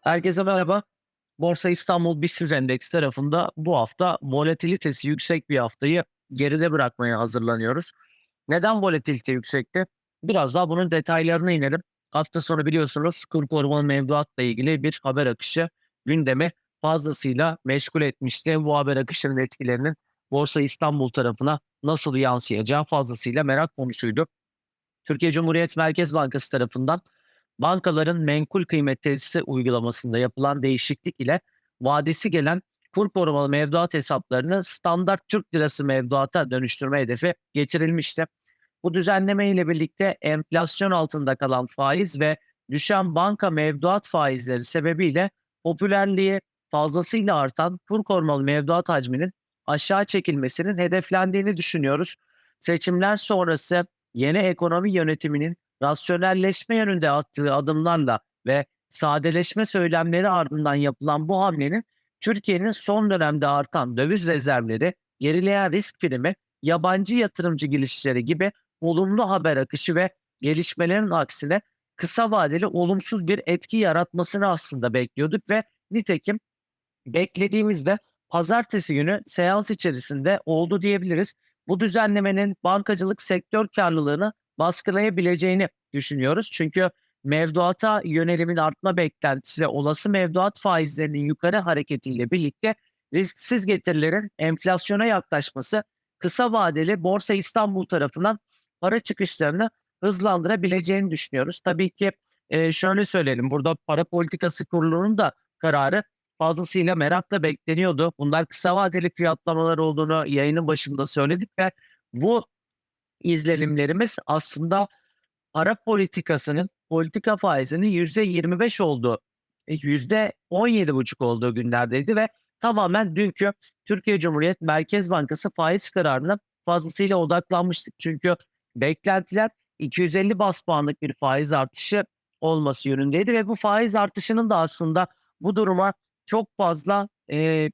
Herkese merhaba. Borsa İstanbul BIST Endeks tarafında bu hafta volatilitesi yüksek bir haftayı geride bırakmaya hazırlanıyoruz. Neden volatilite yüksekti? Biraz daha bunun detaylarına inelim. Hafta sonu biliyorsunuz kur korumalı mevduatla ilgili bir haber akışı gündemi fazlasıyla meşgul etmişti. Bu haber akışının etkilerinin Borsa İstanbul tarafına nasıl yansıyacağı fazlasıyla merak konusuydu. Türkiye Cumhuriyet Merkez Bankası tarafından bankaların menkul kıymet tesisi uygulamasında yapılan değişiklik ile vadesi gelen kur korumalı mevduat hesaplarını standart Türk lirası mevduata dönüştürme hedefi getirilmişti. Bu düzenleme ile birlikte enflasyon altında kalan faiz ve düşen banka mevduat faizleri sebebiyle popülerliği fazlasıyla artan kur korumalı mevduat hacminin aşağı çekilmesinin hedeflendiğini düşünüyoruz. Seçimler sonrası yeni ekonomi yönetiminin rasyonelleşme yönünde attığı adımlarla ve sadeleşme söylemleri ardından yapılan bu hamlenin Türkiye'nin son dönemde artan döviz rezervleri, gerileyen risk primi, yabancı yatırımcı girişleri gibi olumlu haber akışı ve gelişmelerin aksine kısa vadeli olumsuz bir etki yaratmasını aslında bekliyorduk ve nitekim beklediğimizde pazartesi günü seans içerisinde oldu diyebiliriz. Bu düzenlemenin bankacılık sektör karlılığını baskılayabileceğini düşünüyoruz. Çünkü mevduata yönelimin artma beklentisi ve olası mevduat faizlerinin yukarı hareketiyle birlikte risksiz getirilerin enflasyona yaklaşması kısa vadeli Borsa İstanbul tarafından para çıkışlarını hızlandırabileceğini düşünüyoruz. Tabii ki e, şöyle söyleyelim burada para politikası kurulunun da kararı fazlasıyla merakla bekleniyordu. Bunlar kısa vadeli fiyatlamalar olduğunu yayının başında söyledik ve bu izlenimlerimiz aslında para politikasının politika faizinin %25 olduğu, e, %17,5 olduğu günlerdeydi ve tamamen dünkü Türkiye Cumhuriyet Merkez Bankası faiz kararına fazlasıyla odaklanmıştık. Çünkü beklentiler 250 bas puanlık bir faiz artışı olması yönündeydi ve bu faiz artışının da aslında bu duruma çok fazla e,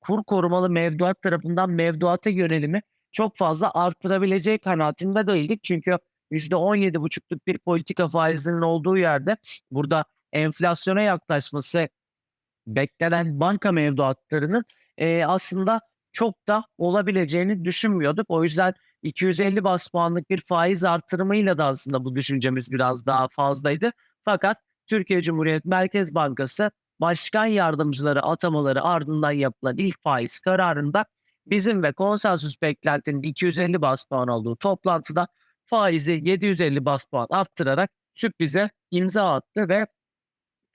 kur korumalı mevduat tarafından mevduata yönelimi çok fazla arttırabileceği kanaatinde değildik. Çünkü %17,5'luk bir politika faizinin olduğu yerde burada enflasyona yaklaşması beklenen banka mevduatlarının e, aslında çok da olabileceğini düşünmüyorduk. O yüzden 250 bas puanlık bir faiz artırımıyla da aslında bu düşüncemiz biraz daha fazlaydı. Fakat Türkiye Cumhuriyet Merkez Bankası başkan yardımcıları atamaları ardından yapılan ilk faiz kararında bizim ve konsensus beklentinin 250 bas puan olduğu toplantıda faizi 750 bas puan arttırarak sürprize imza attı ve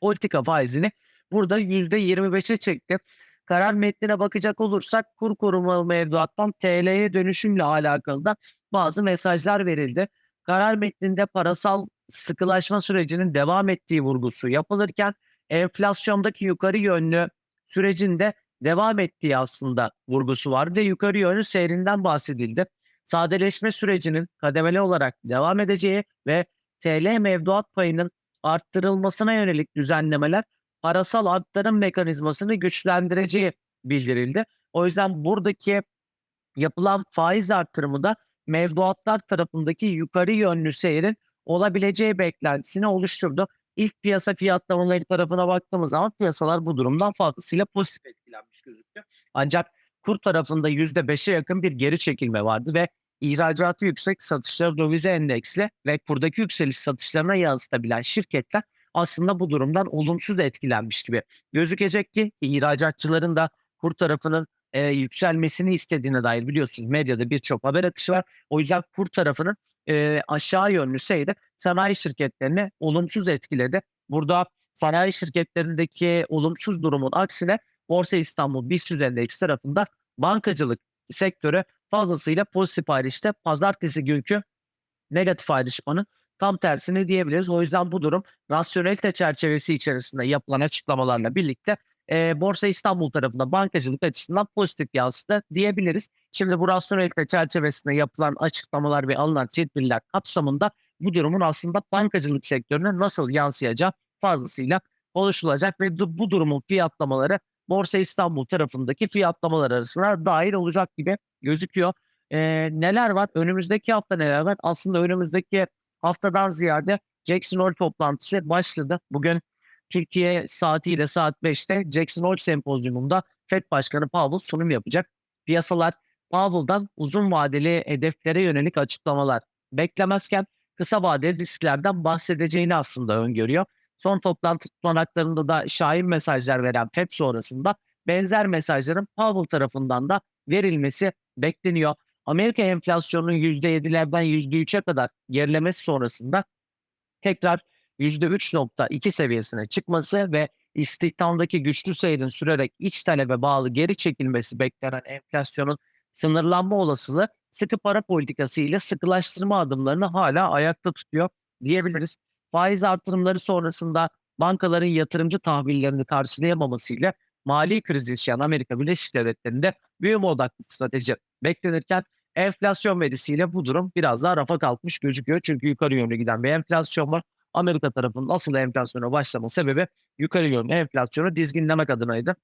politika faizini burada %25'e çekti. Karar metnine bakacak olursak kur korumalı mevduattan TL'ye dönüşümle alakalı da bazı mesajlar verildi. Karar metninde parasal sıkılaşma sürecinin devam ettiği vurgusu yapılırken enflasyondaki yukarı yönlü sürecinde devam ettiği aslında vurgusu vardı ve yukarı yönlü seyrinden bahsedildi. Sadeleşme sürecinin kademeli olarak devam edeceği ve TL mevduat payının arttırılmasına yönelik düzenlemeler parasal aktarım mekanizmasını güçlendireceği bildirildi. O yüzden buradaki yapılan faiz arttırımı da mevduatlar tarafındaki yukarı yönlü seyrin olabileceği beklentisini oluşturdu. İlk piyasa fiyatlamaları tarafına baktığımız zaman piyasalar bu durumdan fazlasıyla pozitif etkilenmiş gözüküyor. Ancak kur tarafında %5'e yakın bir geri çekilme vardı ve ihracatı yüksek satışları dövize endeksli ve kurdaki yükseliş satışlarına yansıtabilen şirketler aslında bu durumdan olumsuz etkilenmiş gibi gözükecek ki ihracatçıların da kur tarafının e, yükselmesini istediğine dair biliyorsunuz medyada birçok haber akışı var. O yüzden kur tarafının e, aşağı yönlü seyri sanayi şirketlerini olumsuz etkiledi. Burada sanayi şirketlerindeki olumsuz durumun aksine Borsa İstanbul BIST Endeks tarafında bankacılık sektörü fazlasıyla pozitif ayrıştı. Pazartesi günkü negatif ayrışmanın tam tersini diyebiliriz. O yüzden bu durum rasyonelite çerçevesi içerisinde yapılan açıklamalarla birlikte e, Borsa İstanbul tarafında bankacılık açısından pozitif yansıdı diyebiliriz. Şimdi bu rasyonelite çerçevesinde yapılan açıklamalar ve alınan tedbirler kapsamında bu durumun aslında bankacılık sektörüne nasıl yansıyacağı fazlasıyla konuşulacak ve bu durumun fiyatlamaları Borsa İstanbul tarafındaki fiyatlamalar arasına dahil olacak gibi gözüküyor. Eee, neler var? Önümüzdeki hafta neler var? Aslında önümüzdeki haftadan ziyade Jackson Hole toplantısı başladı. Bugün Türkiye saatiyle saat 5'te Jackson Hole Sempozyumunda FED Başkanı Powell sunum yapacak. Piyasalar Powell'dan uzun vadeli hedeflere yönelik açıklamalar beklemezken kısa vadeli risklerden bahsedeceğini aslında öngörüyor. Son toplantı tutanaklarında da şahin mesajlar veren FED sonrasında benzer mesajların Powell tarafından da verilmesi bekleniyor. Amerika enflasyonunun %7'lerden %3'e kadar gerilemesi sonrasında tekrar %3.2 seviyesine çıkması ve istihdamdaki güçlü seyrin sürerek iç talebe bağlı geri çekilmesi beklenen enflasyonun sınırlanma olasılığı sıkı para politikası ile sıkılaştırma adımlarını hala ayakta tutuyor diyebiliriz. Faiz artırımları sonrasında bankaların yatırımcı tahvillerini karşılayamamasıyla mali kriz yaşayan Amerika Birleşik Devletleri'nde büyüme odaklı strateji beklenirken enflasyon verisiyle bu durum biraz daha rafa kalkmış gözüküyor. Çünkü yukarı yönlü giden bir enflasyon var. Amerika tarafının asıl enflasyona başlama sebebi yukarı yönlü enflasyonu dizginlemek adınaydı.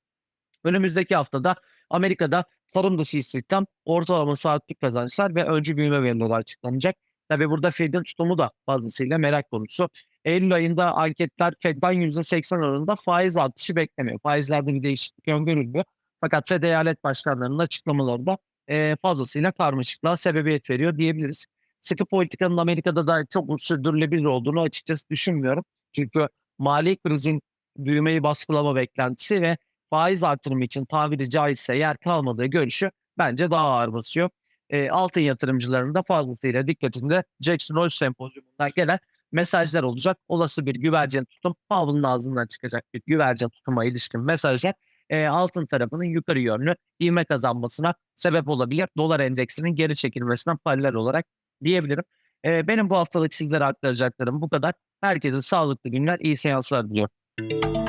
Önümüzdeki haftada Amerika'da tarım dışı istihdam, ortalama saatlik kazançlar ve öncü büyüme verileri açıklanacak. Tabi burada Fed'in tutumu da fazlasıyla merak konusu. Eylül ayında anketler Fed'den %80 oranında faiz artışı beklemiyor. Faizlerde bir değişiklik öngörülmüyor. Fakat Fed eyalet başkanlarının açıklamaları da e, fazlasıyla karmaşıklığa sebebiyet veriyor diyebiliriz. Sıkı politikanın Amerika'da da çok sürdürülebilir olduğunu açıkçası düşünmüyorum. Çünkü mali krizin büyümeyi baskılama beklentisi ve faiz artırımı için tabiri caizse yer kalmadığı görüşü bence daha ağır basıyor. E, altın yatırımcılarının da fazlasıyla dikkatinde Jackson Hole sempozyumundan gelen mesajlar olacak. Olası bir güvercin tutum, Powell'ın ağzından çıkacak bir güvercin tutuma ilişkin mesajlar e, altın tarafının yukarı yönlü ivme kazanmasına sebep olabilir. Dolar endeksinin geri çekilmesine paralel olarak diyebilirim. E, benim bu haftalık sizlere aktaracaklarım bu kadar. Herkese sağlıklı günler, iyi seanslar diliyorum.